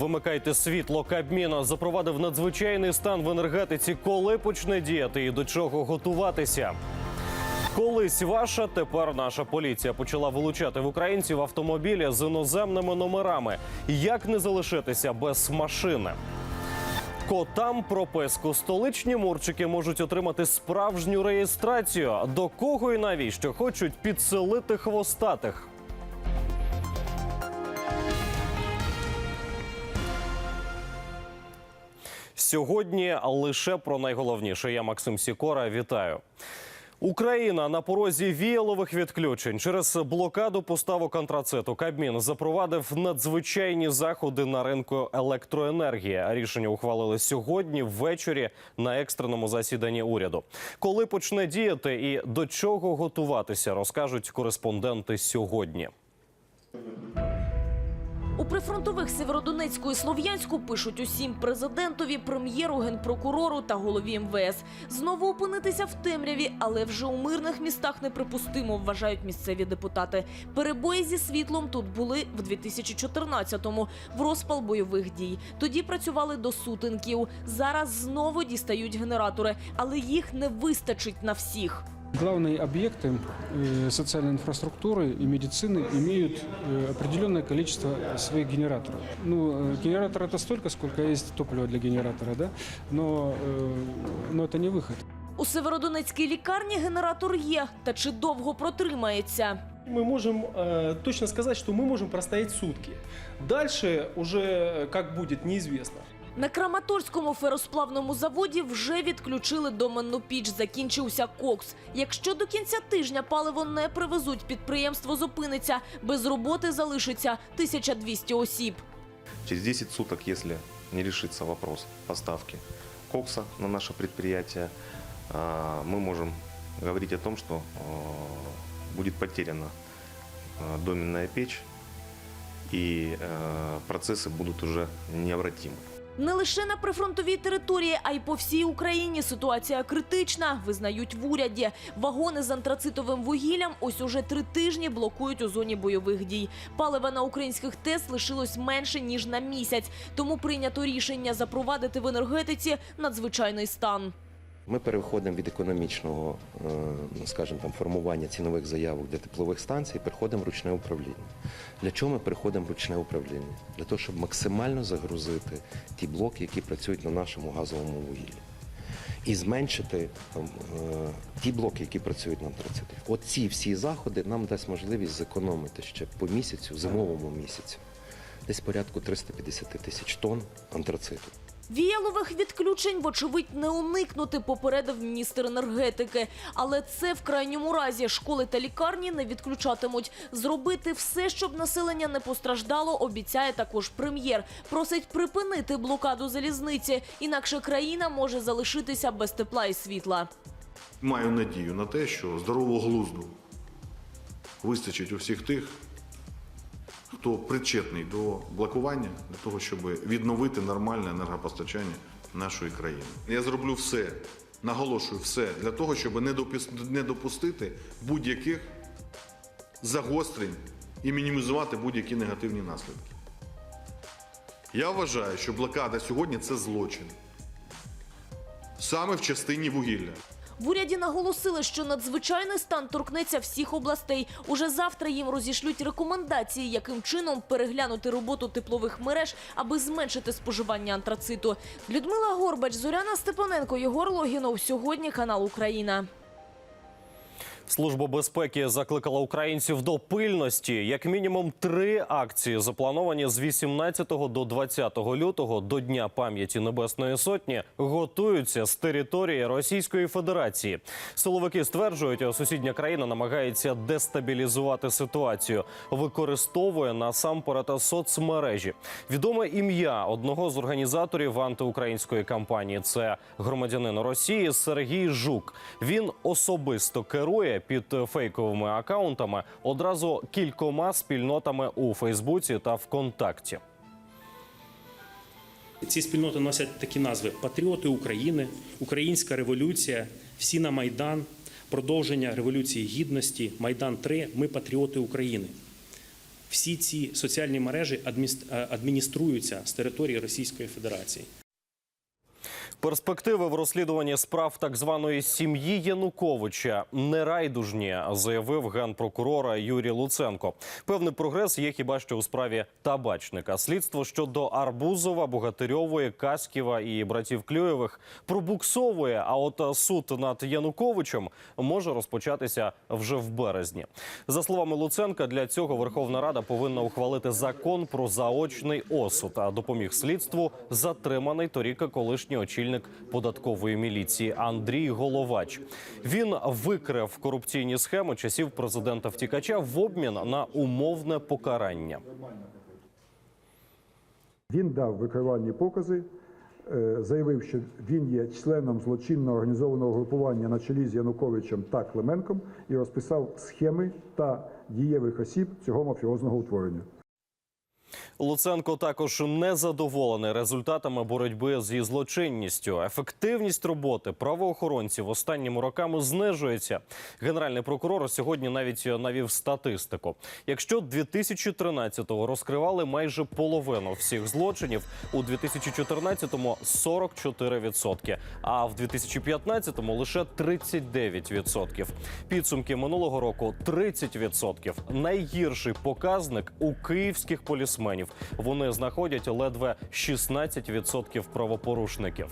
Вимикайте світло. Кабмін запровадив надзвичайний стан в енергетиці. Коли почне діяти і до чого готуватися? Колись ваша, тепер наша поліція почала вилучати в українців автомобілі з іноземними номерами. Як не залишитися без машини? Котам прописку столичні мурчики можуть отримати справжню реєстрацію. До кого і навіщо хочуть підселити хвостатих? Сьогодні лише про найголовніше. Я Максим Сікора. Вітаю. Україна на порозі віялових відключень через блокаду поставок антрациту. Кабмін запровадив надзвичайні заходи на ринку електроенергії. Рішення ухвалили сьогодні ввечері на екстреному засіданні уряду. Коли почне діяти і до чого готуватися, розкажуть кореспонденти сьогодні. У прифронтових Сєвєродонецьку і Слов'янську пишуть усім президентові, прем'єру, генпрокурору та голові МВС. Знову опинитися в темряві, але вже у мирних містах неприпустимо, вважають місцеві депутати. Перебої зі світлом тут були в 2014-му, в розпал бойових дій. Тоді працювали до сутинків. Зараз знову дістають генератори, але їх не вистачить на всіх. Главные объекты э, социальной инфраструктуры и медицины имеют э, определенное количество своих генераторов. Ну, э, генератор это столько, сколько есть топлива для генератора, да, но, э, но это не выход. У Северодонецькій лікарні генератор є, та чи довго протримається? Мы можем э, точно сказать, что мы можем простоять сутки. Дальше уже э, как будет, неизвестно. На Краматорському феросплавному заводі вже відключили доменну піч. Закінчився кокс. Якщо до кінця тижня паливо не привезуть, підприємство зупиниться. Без роботи залишиться 1200 осіб. Через 10 суток, если не решится вопрос поставки кокса на наше предприятие, а, мы можем говорить о том, что а, будет потеряна а, доменная печь, и а, процессы будут уже необратимы. Не лише на прифронтовій території, а й по всій Україні ситуація критична. Визнають в уряді. Вагони з антрацитовим вугіллям ось уже три тижні блокують у зоні бойових дій. Палива на українських ТЕС лишилось менше ніж на місяць. Тому прийнято рішення запровадити в енергетиці надзвичайний стан. Ми переходимо від економічного, е, скажімо, там формування цінових заявок для теплових станцій, переходимо в ручне управління. Для чого ми переходимо в ручне управління? Для того, щоб максимально загрузити ті блоки, які працюють на нашому газовому вугіллі. І зменшити там, е, ті блоки, які працюють на антрацитах. От ці всі заходи нам дасть можливість зекономити ще по місяцю, зимовому місяцю, десь порядку 350 тисяч тонн антрациту. Віялових відключень, вочевидь, не уникнути, попередив міністр енергетики. Але це в крайньому разі школи та лікарні не відключатимуть. Зробити все, щоб населення не постраждало, обіцяє також прем'єр. Просить припинити блокаду залізниці, інакше країна може залишитися без тепла і світла. Маю надію на те, що здорового глузду вистачить у всіх тих, хто причетний до блокування для того, щоб відновити нормальне енергопостачання нашої країни. Я зроблю все, наголошую все для того, щоб не допус- не допустити будь-яких загострень і мінімізувати будь-які негативні наслідки. Я вважаю, що блокада сьогодні це злочин. Саме в частині вугілля. В уряді наголосили, що надзвичайний стан торкнеться всіх областей. Уже завтра їм розішлють рекомендації, яким чином переглянути роботу теплових мереж, аби зменшити споживання антрациту. Людмила Горбач, Зоряна Степаненко, Єгор Логінов. Сьогодні канал Україна. Служба безпеки закликала українців до пильності. Як мінімум три акції заплановані з 18 до 20 лютого до Дня пам'яті Небесної Сотні готуються з території Російської Федерації. Силовики стверджують, сусідня країна намагається дестабілізувати ситуацію, використовує насамперед соцмережі. Відоме ім'я одного з організаторів антиукраїнської кампанії це громадянин Росії Сергій Жук. Він особисто керує під фейковими акаунтами одразу кількома спільнотами у Фейсбуці та ВКонтакті. Ці спільноти носять такі назви: Патріоти України, Українська революція, всі на Майдан, продовження Революції Гідності, Майдан 3 Ми патріоти України. Всі ці соціальні мережі е, адмініструються з території Російської Федерації. Перспективи в розслідуванні справ так званої сім'ї Януковича нерайдужні, заявив генпрокурора Юрій Луценко. Певний прогрес є хіба що у справі табачника. Слідство щодо Арбузова, Богатирьової, Каськіва і братів Клюєвих пробуксовує. А от суд над Януковичем може розпочатися вже в березні. За словами Луценка, для цього Верховна Рада повинна ухвалити закон про заочний осуд. А допоміг слідству затриманий торіка колишній очільник податкової міліції Андрій Головач. Він викрив корупційні схеми часів президента втікача в обмін на умовне покарання. Він дав викривальні покази, е, заявив, що він є членом злочинного організованого групування на чолі з Януковичем та Клименком і розписав схеми та дієвих осіб цього мафіозного утворення. Луценко також не задоволений результатами боротьби зі злочинністю. Ефективність роботи правоохоронців останніми роками знижується. Генеральний прокурор сьогодні навіть навів статистику. Якщо 2013-го розкривали майже половину всіх злочинів, у 2014-му 44%, а в 2015-му лише 39%. Підсумки минулого року 30%. Найгірший показник у київських полісменів. Вони знаходять ледве 16% правопорушників.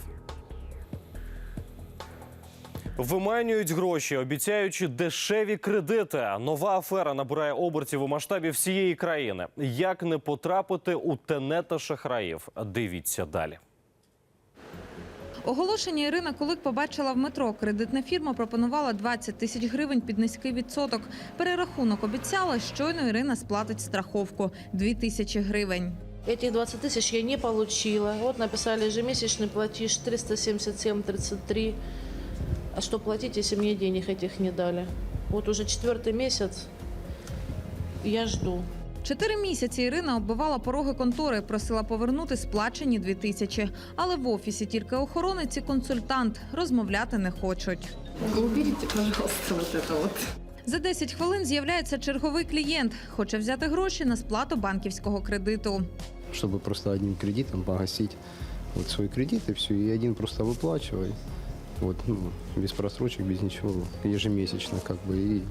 Виманюють гроші, обіцяючи дешеві кредити. Нова афера набирає обертів у масштабі всієї країни. Як не потрапити у тенета шахраїв? Дивіться далі. Оголошення Ірина Кулик побачила в метро. Кредитна фірма пропонувала 20 тисяч гривень під низький відсоток. Перерахунок обіцяла, щойно Ірина сплатить страховку – 2 тисячі гривень. Этих 20 тысяч я не получила. Вот написали ежемесячный платеж 377,33. А что платить, если мне денег этих не дали? Вот уже четвертый месяц я жду. Чотири місяці Ірина оббивала пороги контори, просила повернути сплачені 2 тисячі. Але в офісі тільки охоронець і консультант розмовляти не хочуть. Уберите, пожалуйста, вот это вот. За 10 хвилин з'являється черговий клієнт. Хоче взяти гроші на сплату банківського кредиту. чтобы просто одним кредитом погасить вот свой кредит и все, и один просто выплачивай, вот, ну, без просрочек, без ничего, ежемесячно как бы, и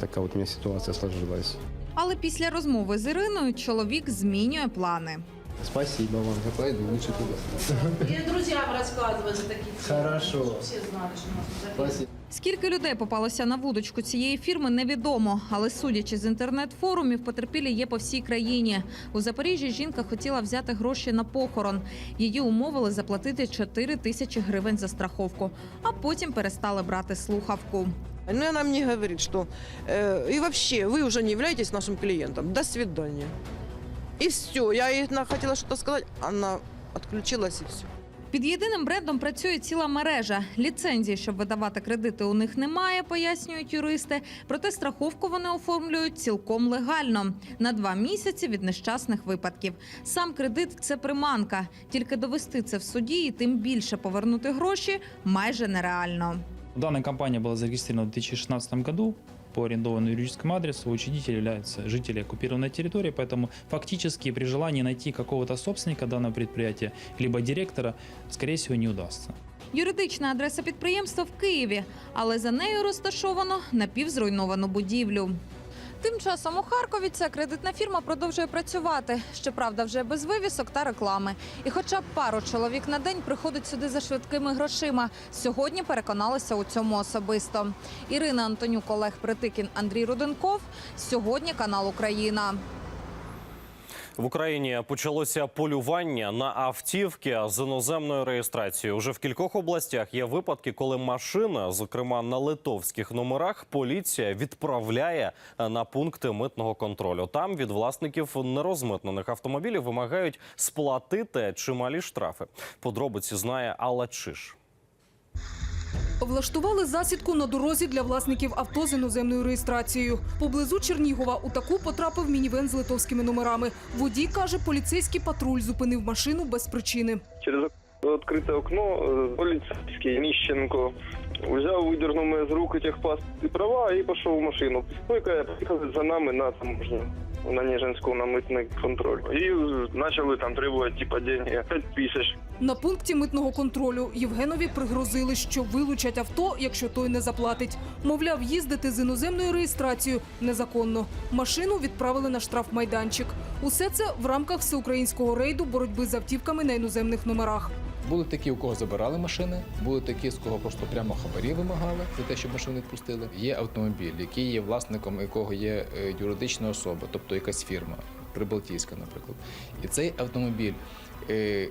такая вот у меня ситуация сложилась. Але після розмови з Іриною чоловік змінює плани. Спасибо вам, я пойду лучше туда. Я друзьям рассказываю за такие Хорошо. Все знали, что у нас тут Спасибо. Скільки людей попалося на вудочку цієї фірми, невідомо. Але судячи з інтернет-форумів, потерпілі є по всій країні. У Запоріжжі жінка хотіла взяти гроші на похорон. Її умовили заплатити 4 тисячі гривень за страховку, а потім перестали брати слухавку. Ну, и она мне говорит, что э, и вообще вы уже не являетесь нашим клиентом. До свидания. И все. Я ей на- хотела что-то сказать, она все. Під єдиним брендом працює ціла мережа. Ліцензії, щоб видавати кредити, у них немає, пояснюють юристи. Проте страховку вони оформлюють цілком легально на два місяці від нещасних випадків. Сам кредит це приманка. Тільки довести це в суді і тим більше повернути гроші майже нереально. Данная компания была зарегистрирована в 2016 году по арендованному юридическому адресу. Учредитель являются жители оккупированной территории, поэтому фактически при желании найти какого-то собственника данного предприятия, либо директора, скорее всего, не удастся. Юридична адреса підприємства в Києві, але за нею розташовано напівзруйновану будівлю. Тим часом у Харкові ця кредитна фірма продовжує працювати. Щоправда, вже без вивісок та реклами. І хоча б пару чоловік на день приходить сюди за швидкими грошима. Сьогодні переконалися у цьому особисто. Ірина Антонюк, Олег Притикін, Андрій Руденков. Сьогодні канал Україна. В Україні почалося полювання на автівки з іноземною реєстрацією. Уже в кількох областях є випадки, коли машина, зокрема на литовських номерах, поліція відправляє на пункти митного контролю. Там від власників нерозмитнених автомобілів вимагають сплатити чималі штрафи. Подробиці знає Алла Чиш. Влаштували засідку на дорозі для власників авто з іноземною реєстрацією. Поблизу Чернігова у таку потрапив мінівен з литовськими номерами. Водій каже, поліцейський патруль зупинив машину без причини. Через відкрите окно е, поліцейський Міщенко взяв, видернув мене з рук техпаспорт і права і пішов в машину. Ну, яка поїхала за нами на таможню на Нежинскую на мытный контроль. И начали там требовать типа деньги 5 тысяч. На пункті митного контролю Євгенові пригрозили, що вилучать авто, якщо той не заплатить. Мовляв, їздити з іноземною реєстрацією незаконно. Машину відправили на штрафмайданчик. Усе це в рамках всеукраїнського рейду боротьби з автівками на іноземних номерах. Були такі, у кого забирали машини, були такі, з кого просто прямо хабарі вимагали за те, щоб машину відпустили. Є автомобіль, який є власником якого є е, юридична особа, тобто якась фірма, Прибалтійська, наприклад. І цей автомобіль е,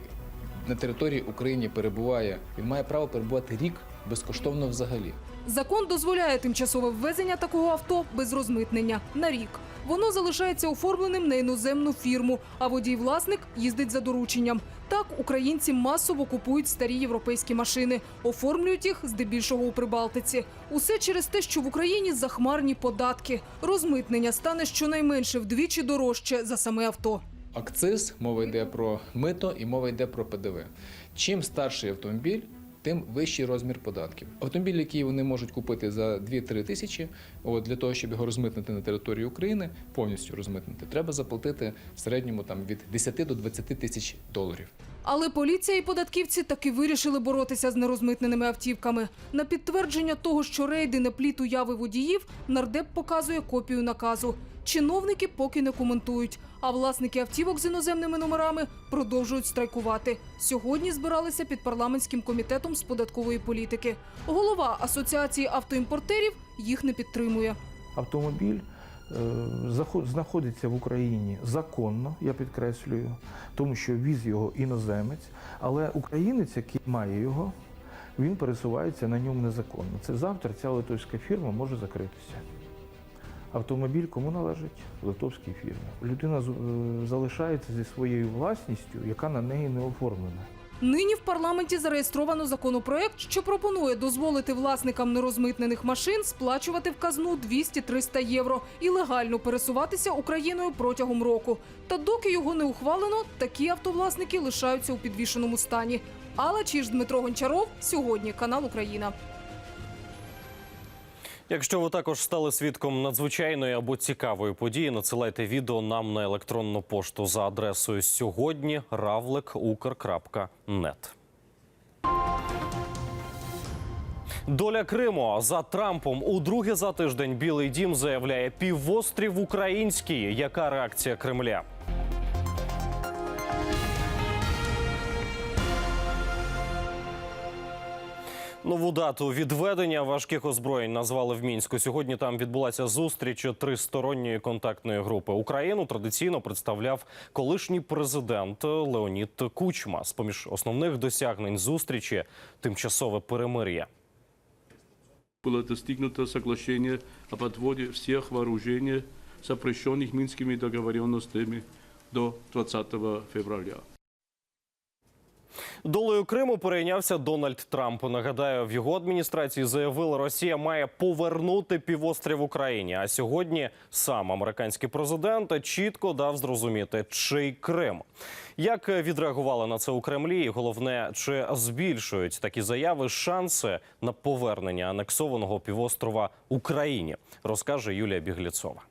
на території України перебуває, він має право перебувати рік безкоштовно взагалі. Закон дозволяє тимчасове ввезення такого авто без розмитнення на рік. Воно залишається оформленим на іноземну фірму, а водій-власник їздить за дорученням. Так українці масово купують старі європейські машини, оформлюють їх здебільшого у Прибалтиці. Усе через те, що в Україні захмарні податки. Розмитнення стане щонайменше вдвічі дорожче за саме авто. Акциз, мова йде про мито і мова йде про ПДВ. Чим старший автомобіль, тим вищий розмір податків. Автомобіль, який вони можуть купити за 2-3 тисячі, от, для того, щоб його розмитнити на території України, повністю розмитнити, треба заплатити в середньому там, від 10 до 20 тисяч доларів. Але поліція і податківці таки вирішили боротися з нерозмитненими автівками. На підтвердження того, що рейди не пліт уяви водіїв, нардеп показує копію наказу. Чиновники поки не коментують, а власники автівок з іноземними номерами продовжують страйкувати. Сьогодні збиралися під парламентським комітетом з податкової політики. Голова асоціації автоімпортерів їх не підтримує. автомобіль е, знаходиться в Україні законно, я підкреслюю, тому що віз його іноземець, але українець, який має його, він пересувається на ньому незаконно. Це завтра ця литовська фірма може закритися. Автомобіль кому належить? Литовській фірмі. Людина е, залишається зі своєю власністю, яка на неї не оформлена. Нині в парламенті зареєстровано законопроект, що пропонує дозволити власникам нерозмитнених машин сплачувати в казну 200-300 євро і легально пересуватися Україною протягом року. Та доки його не ухвалено, такі автовласники лишаються у підвішеному стані. Алла Чіж, Дмитро Гончаров. Сьогодні канал Україна. Якщо ви також стали свідком надзвичайної або цікавої події, надсилайте відео нам на електронну пошту за адресою сьогодні равлик.укр.нет. Доля Криму за Трампом у друге за тиждень Білий Дім заявляє півострів український. Яка реакція Кремля? Нову дату відведення важких озброєнь назвали в мінську. Сьогодні там відбулася зустріч тристоронньої контактної групи. Україну традиційно представляв колишній президент Леонід Кучма. З поміж основних досягнень зустрічі тимчасове перемир'я. было достигнуто соглашение об отводе всех вооружений, запрещенных минскими договоренностями до 20 февраля. Долею Криму перейнявся Дональд Трамп. Нагадаю, в його адміністрації заявили, Росія має повернути півострів Україні. А сьогодні сам американський президент чітко дав зрозуміти, чий Крим. Як відреагували на це у Кремлі? І головне, чи збільшують такі заяви шанси на повернення анексованого півострова Україні, розкаже Юлія Бігліцова.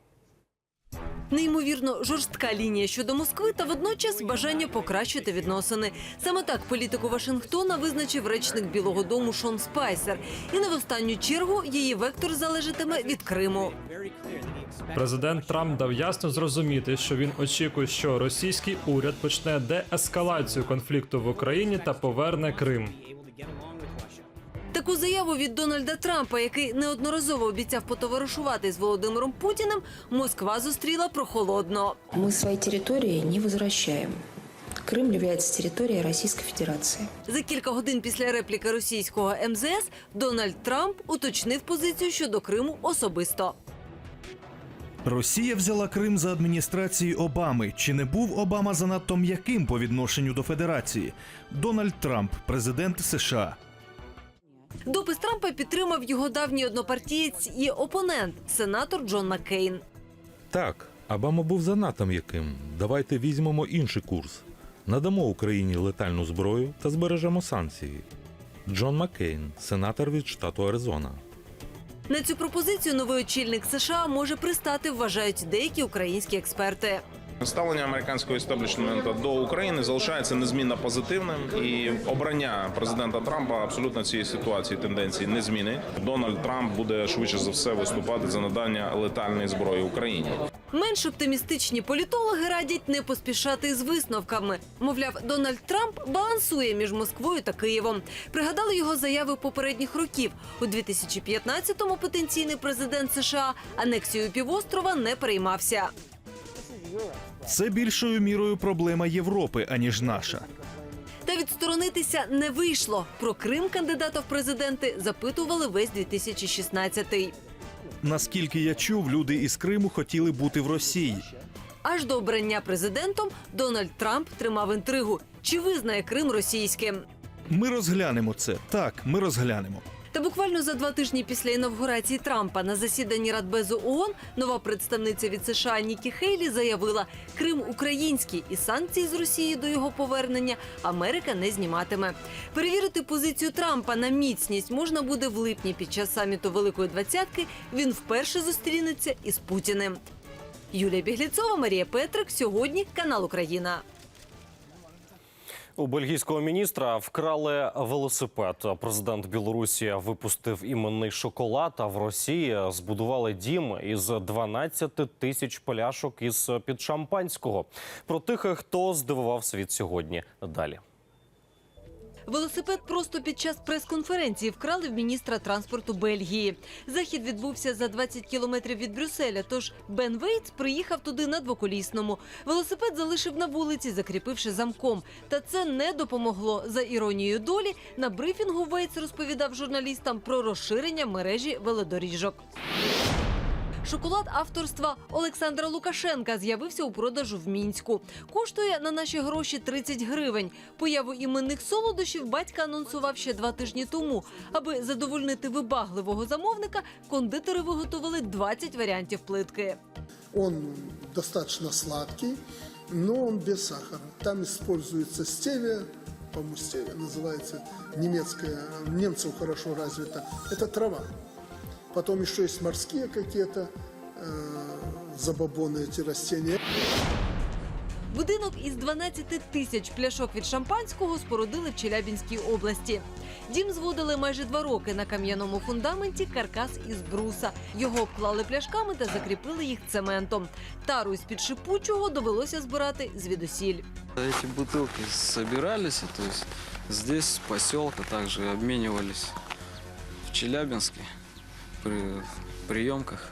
Неймовірно жорстка лінія щодо Москви та водночас бажання покращити відносини. Саме так політику Вашингтона визначив речник Білого Дому Шон Спайсер. І не в останню чергу її вектор залежатиме від Криму. Президент Трамп дав ясно зрозуміти, що він очікує, що російський уряд почне деескалацію конфлікту в Україні та поверне Крим. Таку заяву від Дональда Трампа, який неодноразово обіцяв потоваришувати з Володимиром Путіним, Москва зустріла прохолодно. Мы свои территории не возвращаем. Крым является территорией Российской Федерации. За кілька годин після репліки російського МЗС Дональд Трамп уточнив позицію щодо Криму особисто. Росія взяла Крим за адміністрації Обами. Чи не був Обама занадто м'яким по відношенню до Федерації? Дональд Трамп, президент США. Допис Трампа підтримав його давній однопартієць і опонент, сенатор Джон Маккейн. Так, Обама був занадто м'яким. Давайте візьмемо інший курс. Надамо Україні летальну зброю та збережемо санкції. Джон Маккейн, сенатор від штату Аризона. На цю пропозицію новий очільник США може пристати, вважають деякі українські експерти. Ставлення американського істеблішменту до України залишається незмінно позитивним, і обрання президента Трампа абсолютно цієї ситуації тенденції не змінить. Дональд Трамп буде швидше за все виступати за надання летальної зброї Україні. Менш оптимістичні політологи радять не поспішати з висновками. Мовляв, Дональд Трамп балансує між Москвою та Києвом. Пригадали його заяви попередніх років. У 2015-му потенційний президент США анексією півострова не переймався. Це більшою мірою проблема Європи, аніж наша. Та відсторонитися не вийшло. Про Крим кандидата в президенти запитували весь 2016-й. Наскільки я чув, люди із Криму хотіли бути в Росії. Аж до обрання президентом Дональд Трамп тримав інтригу. Чи визнає Крим російським? Ми розглянемо це. Так, ми розглянемо. Та буквально за два тижні після інавгурації Трампа на засіданні Радбезу ООН нова представниця від США Нікі Хейлі заявила, Крим український і санкції з Росії до його повернення Америка не зніматиме. Перевірити позицію Трампа на міцність можна буде в липні під час саміту Великої двадцятки. Він вперше зустрінеться із Путіним. Юлія Бігліцова, Марія Петрик. Сьогодні канал Україна. У бельгійського міністра вкрали велосипед. Президент Білорусі випустив іменний шоколад. А в Росії збудували дім із 12 тисяч пляшок із під шампанського. Про тих, хто здивував світ сьогодні. Далі. Велосипед просто під час прес-конференції вкрали в міністра транспорту Бельгії. Захід відбувся за 20 кілометрів від Брюсселя. Тож Бен Вейтс приїхав туди на двоколісному. Велосипед залишив на вулиці, закріпивши замком. Та це не допомогло. За іронією долі на брифінгу Вейтс розповідав журналістам про розширення мережі велодоріжок. Шоколад авторства Олександра Лукашенка з'явився у продажу в мінську. Коштує на наші гроші 30 гривень. Появу іменних солодощів батька анонсував ще два тижні тому. Аби задовольнити вибагливого замовника, кондитери виготовили 20 варіантів плитки. Он достаточно сладкий, но он без сахара. Там используется стевия, по-моему, стевия называется немецкая, немцев хорошо развита. Это трава. Потом еще есть морские какие-то э, забобоны эти растения. Будинок із 12 тисяч пляшок від шампанського спорудили в Челябінській області. Дім зводили майже два роки на кам'яному фундаменті каркас із бруса. Його обклали пляшками та закріпили їх цементом. Тару із під шипучого довелося збирати звідусіль. Эти бутылки собирались, то есть здесь, с поселка, также обменивались в Челябинске при приемках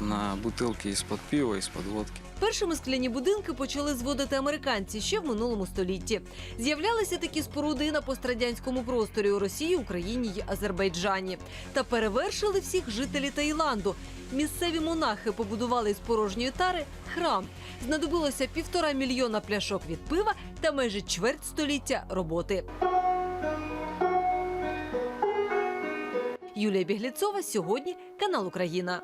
на бутылки из-под пива, из-под водки. Першими скляні будинки почали зводити американці ще в минулому столітті. З'являлися такі споруди на пострадянському просторі у Росії, Україні й Азербайджані. Та перевершили всіх жителі Таїланду. Місцеві монахи побудували з порожньої тари храм. Знадобилося півтора мільйона пляшок від пива та майже чверть століття роботи. Юлія Бігліцова сьогодні канал Україна.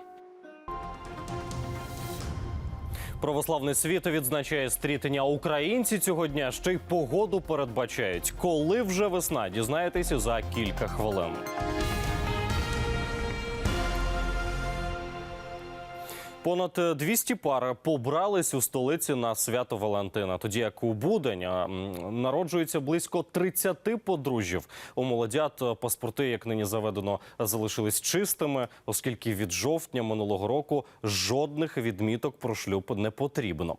Православний світ відзначає стрітення українці цього дня. Ще й погоду передбачають. Коли вже весна, дізнаєтеся за кілька хвилин. Понад 200 пар побрались у столиці на свято Валентина. Тоді як у будень народжується близько 30 подружжів. У молодят паспорти, як нині заведено, залишились чистими, оскільки від жовтня минулого року жодних відміток про шлюб не потрібно.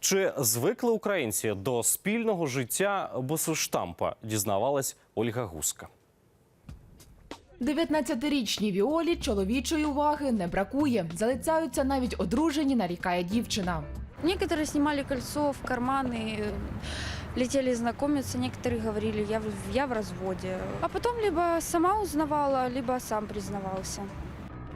Чи звикли українці до спільного життя без штампа? Дізнавалась Ольга Гуска. 19-річній Віолі чоловічої уваги не бракує. Залицяються навіть одружені, нарікає дівчина. Некоторые снимали кольцо в карманы, э, летели знакомиться, некоторые говорили, я в, я в разводе. А потом либо сама узнавала, либо сам признавался.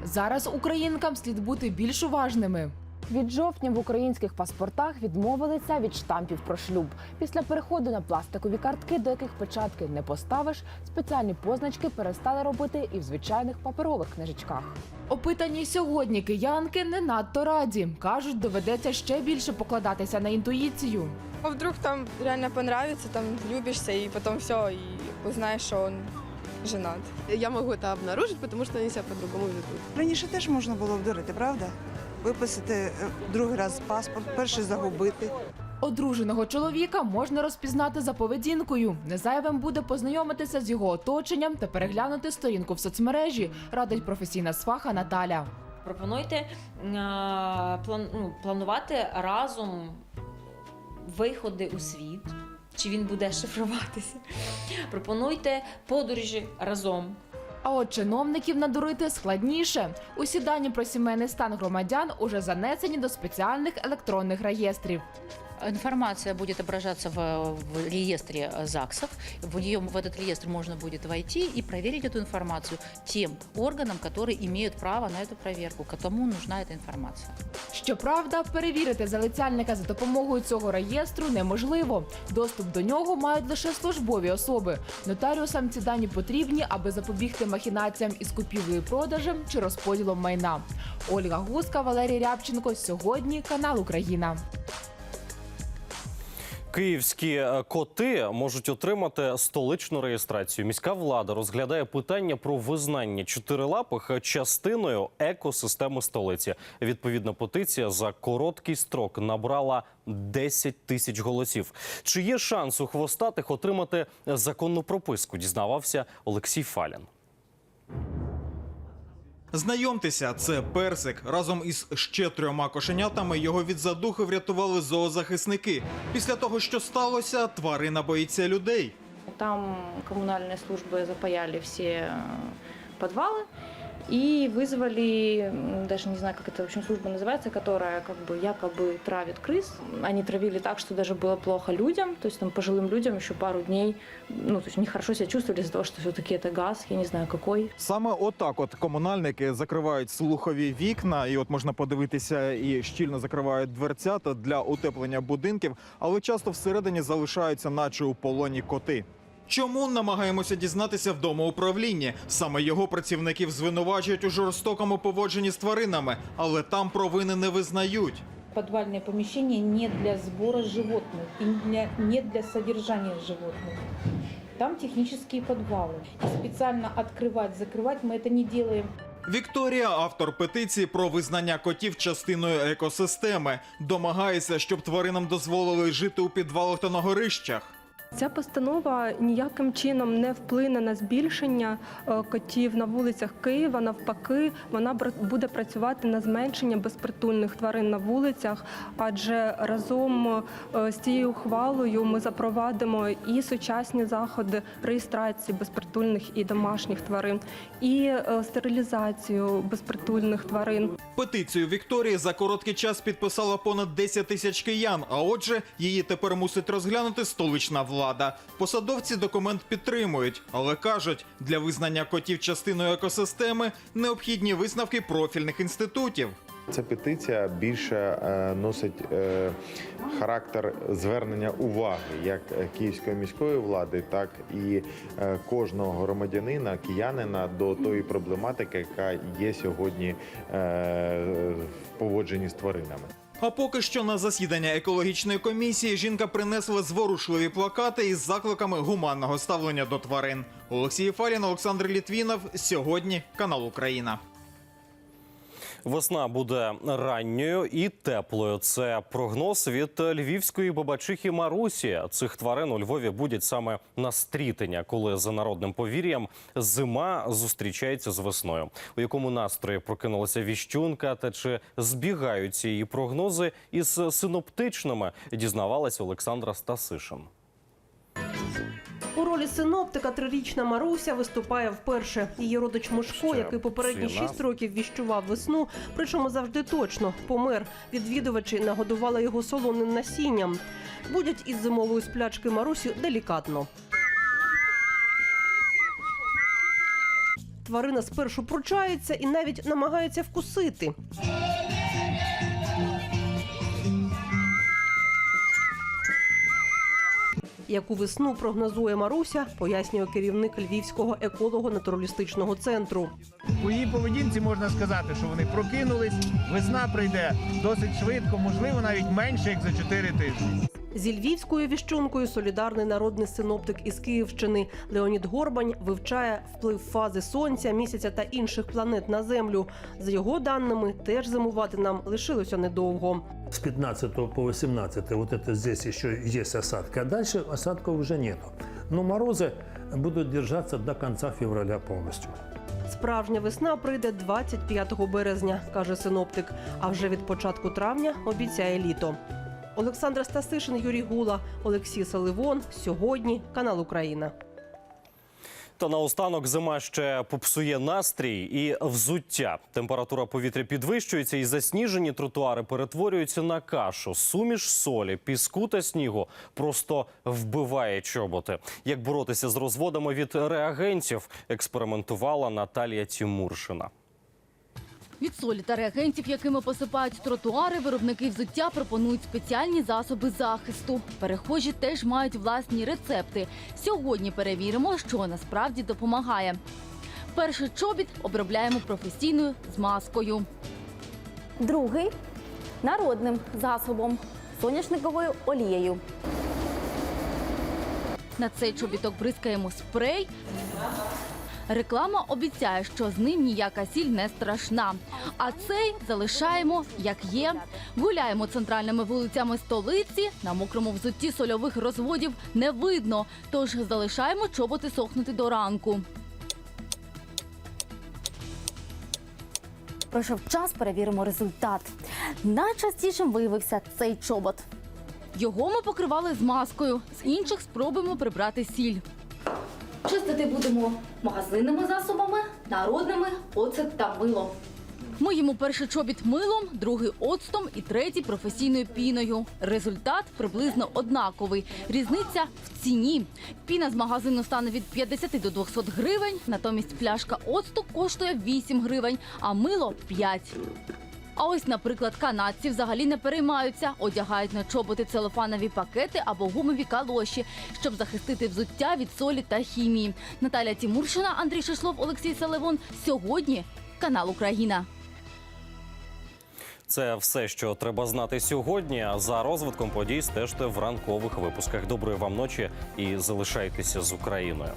Зараз українкам слід бути більш уважними. Від жовтня в українських паспортах відмовилися від штампів про шлюб. Після переходу на пластикові картки, до яких печатки не поставиш, спеціальні позначки перестали робити і в звичайних паперових книжечках. Опитані сьогодні киянки не надто раді. кажуть, доведеться ще більше покладатися на інтуїцію. А вдруг там реально понравится, там влюбишься, и потом все, и узнаешь, что он женат. Я могу это обнаружить, потому что они себя по-другому ведут. Раніше теж можна було обдурити, правда? Виписати е, другий раз паспорт, перший загубити. Одруженого чоловіка можна розпізнати за поведінкою. Незайвим буде познайомитися з його оточенням та переглянути сторінку в соцмережі, радить професійна сваха Наталя. Пропонуйте е, план, ну, планувати разом виходи у світ. Чи він буде шифруватися? Пропонуйте подорожі разом. А от чиновників надурити складніше. Усі дані про сімейний стан громадян уже занесені до спеціальних електронних реєстрів. Информация будет отображаться в, в реестре э, ЗАГСов. В, нее, в этот реестр можно будет войти и проверить эту информацию тем органам, которые имеют право на эту проверку, кому нужна эта информация. Щоправда, перевірити залицяльника за допомогою цього реєстру неможливо. Доступ до нього мають лише службові особи. Нотаріусам ці дані потрібні, аби запобігти махінаціям із купівлею продажем чи розподілом майна. Ольга Гуска, Валерій Рябченко. Сьогодні канал Україна. Київські е, коти можуть отримати столичну реєстрацію. Міська влада розглядає питання про визнання чотирилапих частиною екосистеми столиці. Відповідна петиція за короткий строк набрала 10 тисяч голосів. Чи є шанс у хвостатих отримати законну прописку? Дізнавався Олексій Фалін. Знайомтеся, це персик. Разом із ще трьома кошенятами його від задухи врятували зоозахисники. Після того, що сталося, тварина боїться людей. Там коммунальные службы запаяли все э, подвалы и вызвали, м, даже не знаю, как это в общем служба называется, которая как бы якобы травит крыс. Они травили так, что даже было плохо людям, то есть там пожилым людям еще пару дней, ну то есть нехорошо себя чувствовали из-за того, что все-таки это газ, я не знаю какой. Саме отак, от комунальники закривають слухові вікна, і от можна подивитися і щільно закривають дверцята для утеплення будинків, але часто всередині залишаються, наче у полоні коти. Чому намагаємося дізнатися в домоуправлінні? Саме його працівників звинувачують у жорстокому поводженні з тваринами, але там провини не визнають. Подвальное помещение не для сбора животных и для- не для содержания животных. Там технические подвалы. И специально открывать, закрывать мы это не делаем. Вікторія, автор петиції про визнання котів частиною екосистеми, домагається, щоб тваринам дозволили жити у підвалах та на горищах. Ця постанова ніяким чином не вплине на збільшення е, котів на вулицях Києва. Навпаки, вона буде працювати на зменшення безпритульних тварин на вулицях, адже разом е, з цією ухвалою ми запровадимо і сучасні заходи реєстрації безпритульних і домашніх тварин, і е, стерилізацію безпритульних тварин. Петицію Вікторії за короткий час підписала понад 10 тисяч киян. А отже, її тепер мусить розглянути столична влада. Посадовці документ підтримують, але кажуть, для визнання котів частиною екосистеми необхідні висновки профільних інститутів. Ця петиція більше е, носить е, характер звернення уваги як е, київської міської влади, так і кожного громадянина, киянина до тої проблематики, яка є сьогодні в поводженні з тваринами. А поки що на засідання екологічної комісії жінка принесла зворушливі плакати із закликами гуманного ставлення до тварин. Олексій Фалін, Олександр Літвінов. Сьогодні канал Україна. Весна буде ранньою і теплою. Це прогноз від львівської бабачихи Марусі. Цих тварин у Львові будуть саме на стрітення, коли за народним повір'ям зима зустрічається з весною. У якому настрої прокинулася віщунка та чи збігаються її прогнози із синоптичними, дізнавалася Олександра Стасишин. У ролі синоптика трирічна Маруся виступає вперше. Її родич Мушко, Ще який попередні шість років віщував весну, причому завжди точно помер. Відвідувачі нагодували його солоним насінням. Будять із зимової сплячки Марусю делікатно. Тварина спершу пручається і навіть намагається вкусити. Яку весну прогнозує Маруся, пояснює керівник Львівського еколого-натуралістичного центру. У її поведінці можна сказати, що вони прокинулись. Весна прийде досить швидко, можливо, навіть менше як за 4 тижні. Зі львівською віщункою солідарний народний синоптик із Київщини Леонід Горбань вивчає вплив фази сонця, місяця та інших планет на землю. За його даними, теж зимувати нам лишилося недовго. С 15 по 18 вот это здесь еще есть осадки, а дальше осадков уже нету. Но морозы будут держаться до конца февраля полностью. Справжня весна прийде 25 березня, каже синоптик. А вже від початку травня обіцяє літо. Олександра Стасишин, Юрій Гула, Олексій Саливон. Сьогодні канал Україна. Та наостанок зима ще попсує настрій і взуття. Температура повітря підвищується, і засніжені тротуари перетворюються на кашу. Суміш солі, піску та снігу просто вбиває чоботи. Як боротися з розводами від реагентів, експериментувала Наталія Тімуршина. Від солі та реагентів, якими посипають тротуари, виробники взуття пропонують спеціальні засоби захисту. Перехожі теж мають власні рецепти. Сьогодні перевіримо, що насправді допомагає. Перший чобіт обробляємо професійною змазкою. Другий народним засобом соняшниковою олією. На цей чобіток бризкаємо спрей. Реклама обіцяє, що з ним ніяка сіль не страшна. А цей залишаємо як є. Гуляємо центральними вулицями столиці. На мокрому взутті сольових розводів не видно. Тож залишаємо чоботи сохнути до ранку. Пройшов час, перевіримо результат. Найчастішим виявився цей чобот. Його ми покривали змазкою. З інших спробуємо прибрати сіль. Чистити будемо магазинними засобами, народними оцет та мило. Миємо перший чобіт милом, другий оцтом і третій професійною піною. Результат приблизно однаковий. Різниця в ціні. Піна з магазину стане від 50 до 200 гривень, натомість пляшка оцту коштує 8 гривень, а мило 5. А ось, наприклад, канадці взагалі не переймаються, одягають на чоботи целофанові пакети або гумові калоші, щоб захистити взуття від солі та хімії. Наталя Тімуршина, Андрій Шишлов, Олексій Салевон. Сьогодні канал Україна. Це все, що треба знати сьогодні. За розвитком подій стежте в ранкових випусках. Доброї вам ночі і залишайтеся з Україною.